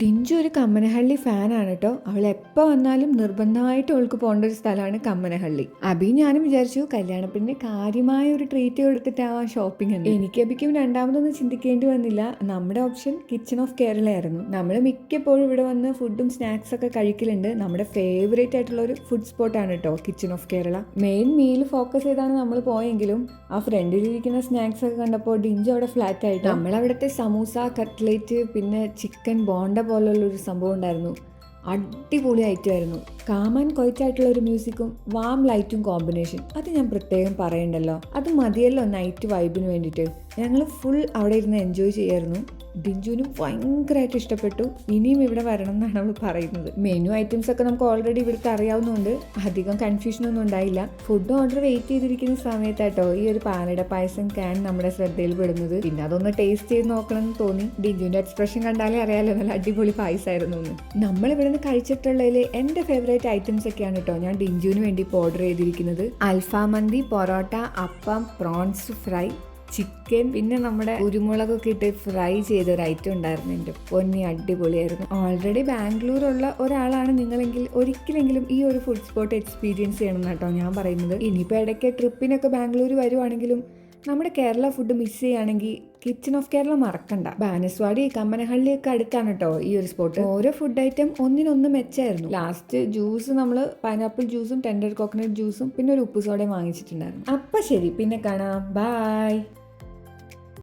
ഡിഞ്ചു ഒരു കമ്മനഹള്ളി ഫാനാണ് കേട്ടോ അവൾ എപ്പോൾ വന്നാലും നിർബന്ധമായിട്ട് അവൾക്ക് പോകേണ്ട ഒരു സ്ഥലമാണ് കമ്മനഹള്ളി. അബി ഞാനും വിചാരിച്ചു കല്യാണത്തിന് കാര്യമായ ഒരു ട്രീറ്റ് കൊടുത്തിട്ടാവാം ഷോപ്പിംഗ് എന്ന് എനിക്ക് അബിക്കും രണ്ടാമതൊന്നും ചിന്തിക്കേണ്ടി വന്നില്ല. നമ്മുടെ ഓപ്ഷൻ കിച്ചൺ ഓഫ് കേരള ആയിരുന്നു. നമ്മൾ മിക്കപ്പോഴും ഇവിടെ വന്ന് ഫുഡും സ്നാക്സ് ഒക്കെ കഴിക്കലുണ്ട്. നമ്മുടെ ഫേവറേറ്റ് ആയിട്ടുള്ള ഒരു ഫുഡ് സ്പോട്ടാണ് കേട്ടോ kitchen of Kerala main meal focus ചെയ്താണ് നമ്മൾ പോയെങ്കിലും ആ ഫ്രണ്ടിലിരിക്കുന്ന സ്നാക്സ് ഒക്കെ കണ്ടപ്പോൾ ഡിഞ്ച് അവിടെ ഫ്ലാറ്റ് ആയിട്ട്. നമ്മളവിടുത്തെ സമൂസ കട്ട്ലേറ്റ് പിന്നെ ചിക്കൻ ബോണ്ട പോലുള്ള ഒരു സംഭവം ഉണ്ടായിരുന്നു. അടിപൊളി ഐറ്റമായിരുന്നു കാമൻ കൊയ്റ്റായിട്ടുള്ള ഒരു മ്യൂസിക്കും വാം ലൈറ്റും കോമ്പിനേഷൻ. അത് ഞാൻ പ്രത്യേകം പറയണ്ടല്ലോ. അത് മതിയല്ലോ നൈറ്റ് വൈബിന് വേണ്ടിയിട്ട് ഞങ്ങൾ ഫുൾ അവിടെ ഇരുന്ന് എൻജോയ് ചെയ്യായിരുന്നു. ഡിഞ്ചുവിനും ഭയങ്കരമായിട്ട് ഇഷ്ടപ്പെട്ടു. ഇനിയും ഇവിടെ വരണം എന്നാണ് അവൾ പറയുന്നത്. മെനു ഐറ്റംസ് ഒക്കെ നമുക്ക് ഓൾറെഡി ഇവിടുത്തെ അറിയാവുന്നതുകൊണ്ട് അധികം കൺഫ്യൂഷനൊന്നും ഉണ്ടായില്ല. ഫുഡ് ഓർഡർ വെയിറ്റ് ചെയ്തിരിക്കുന്ന സമയത്താട്ടോ ഈ ഒരു പാലട പായസം ക്യാൻ നമ്മുടെ ശ്രദ്ധയിൽ പെടുന്നത്. പിന്നെ അതൊന്ന് ടേസ്റ്റ് ചെയ്ത് നോക്കണം എന്ന് തോന്നി. ബിഞ്ചുവിന്റെ എക്സ്പ്രഷൻ കണ്ടാലേ അറിയാലോ നല്ല അടിപൊളി പായസമായിരുന്നു എന്ന് നമ്മൾ ഇവിടെ നിന്ന് കഴിച്ചിട്ടുള്ളതിൽ എന്റെ ഫേവറേറ്റ് ഐറ്റംസ് ഒക്കെയാണ് കേട്ടോ ഞാൻ ഡിഞ്ചുവിന് വേണ്ടി ഇപ്പോൾ ഓർഡർ ചെയ്തിരിക്കുന്നത്. അൽഫാമന്തി പൊറോട്ട അപ്പം പ്രോൺസ് ഫ്രൈ ചിക്കൻ പിന്നെ നമ്മുടെ കുരുമുളകൊക്കെ ഇട്ട് ഫ്രൈ ചെയ്ത ഒരു ഐറ്റം ഉണ്ടായിരുന്നു. എന്റെ പൊന്നി അടിപൊളിയായിരുന്നു. ഓൾറെഡി ബാംഗ്ലൂരുള്ള ഒരാളാണ് നിങ്ങളെങ്കിൽ ഒരിക്കലെങ്കിലും ഈ ഒരു ഫുഡ് സ്പോട്ട് എക്സ്പീരിയൻസ് ചെയ്യണം കേട്ടോ ഞാൻ പറയുന്നത്. ഇനിയിപ്പോൾ ഇടയ്ക്ക് ട്രിപ്പിനൊക്കെ ബാംഗ്ലൂർ വരുവാണെങ്കിലും നമ്മുടെ കേരള ഫുഡ് മിസ് ചെയ്യുകയാണെങ്കിൽ കിച്ചൺ ഓഫ് കേരള മറക്കണ്ട. ബാനസ്വാടി കമ്മനഹള്ളിയൊക്കെ അടുത്താണ് കേട്ടോ ഈ ഒരു സ്പോട്ട് ഓരോ ഫുഡ് ഐറ്റം ഒന്നിനൊന്ന് മെച്ചായിരുന്നു. ലാസ്റ്റ് ജ്യൂസ് നമ്മൾ പൈനാപ്പിൾ ജ്യൂസും ടെൻഡർ കോക്കനട്ട് ജ്യൂസും പിന്നെ ഒരു ഉപ്പ് സോഡയും വാങ്ങിച്ചിട്ടുണ്ടായിരുന്നു. അപ്പം ശരി പിന്നെ കാണാം. ബായ്